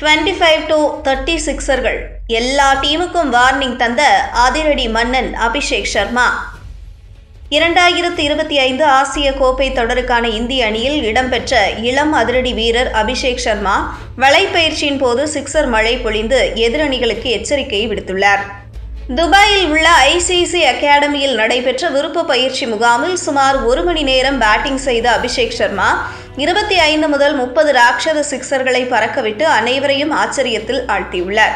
Twenty five to thirty சிக்ஸர்கள் எல்லா டீமுக்கும் வார்னிங் தந்த அதிரடி மன்னன் அபிஷேக் சர்மா. இரண்டாயிரத்து இருபத்தி ஐந்து ஆசிய கோப்பை தொடருக்கான இந்திய அணியில் இடம்பெற்ற இளம் அதிரடி வீரர் அபிஷேக் சர்மா வலைப்பயிற்சியின் போது சிக்ஸர் மழை பொழிந்து எதிரணிகளுக்கு எச்சரிக்கை விடுத்துள்ளார். துபாயில் உள்ள ஐசிசி அகாடமியில் நடைபெற்ற விருப்ப பயிற்சி முகாமில் சுமார் ஒரு மணி நேரம் பேட்டிங் செய்த அபிஷேக் சர்மா இருபத்தி ஐந்து முதல் முப்பது ராட்சத சிக்சர்களை பறக்கவிட்டு அனைவரையும் ஆச்சரியத்தில் ஆழ்த்தியுள்ளார்.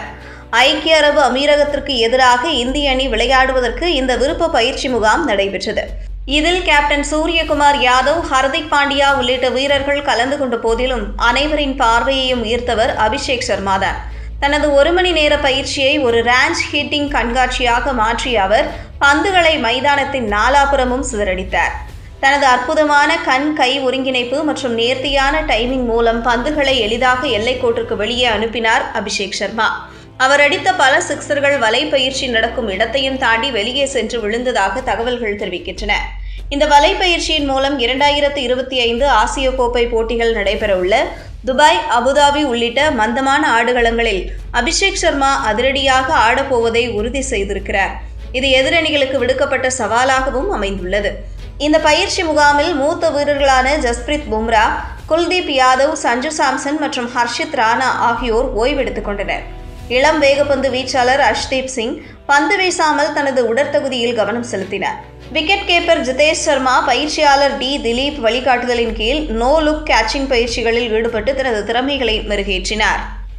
ஐக்கிய அரபு அமீரகத்திற்கு எதிராக இந்திய அணி விளையாடுவதற்கு இந்த விருப்ப பயிற்சி முகாம் நடைபெற்றது. இதில் கேப்டன் சூரியகுமார் யாதவ் ஹர்திக் பாண்டியா உள்ளிட்ட வீரர்கள் கலந்து கொண்ட போதிலும் அனைவரின் பார்வையையும் ஈர்த்தவர் அபிஷேக் சர்மா தான். தனது ஒரு மணி நேர பயிற்சியை ஒரு ரேஞ்ச் ஹிட்டிங் கண்காட்சியாக மாற்றிய அவர் பந்துகளை மைதானத்தின் நாலாபுறமும் சிதறடித்தார். தனது அற்புதமான கண் கை ஒருங்கிணைப்பு மற்றும் நேர்த்தியான டைமிங் மூலம் பந்துகளை எளிதாக எல்லைக்கோட்டிற்கு வெளியே அனுப்பினார் அபிஷேக் சர்மா. அவர் அடித்த பல சிக்சர்கள் வலை பயிற்சி நடக்கும் இடத்தையும் தாண்டி வெளியே சென்று விழுந்ததாக தகவல்கள் தெரிவிக்கின்றன. இந்த வலை பயிற்சியின் மூலம் இரண்டாயிரத்து இருபத்தி ஐந்து ஆசிய கோப்பை போட்டிகள் நடைபெறவுள்ள துபாய் அபுதாபி உள்ளிட்ட மந்தமான ஆடுகளங்களில் அபிஷேக் சர்மா அதிரடியாக ஆடப்போவதை உறுதி செய்திருக்கிறார். இது எதிரணிகளுக்கு விடுக்கப்பட்ட சவாலாகவும் அமைந்துள்ளது. இந்த பயிற்சி முகாமில் மூத்த வீரர்களான ஜஸ்பிரித் பும்ரா குல்தீப் யாதவ் சஞ்சு சாம்சன் மற்றும் ஹர்ஷித் ராணா ஆகியோர் ஓய்வெடுத்துக் கொண்டனர். இளம் வேகப்பந்து வீச்சாளர் அஷ்தீப் சிங் பந்து வீசாமல் தனது உடற்தகுதியில் கவனம் செலுத்தினார். விக்கெட் கீப்பர் ஜிதேஷ் சர்மா பயிற்சியாளர் டி திலீப் வழிகாட்டுதலின் கீழ் நோ லுக் கேட்சிங் பயிற்சிகளில் ஈடுபட்டு தனது திறமைகளை மெருகேற்றினார்.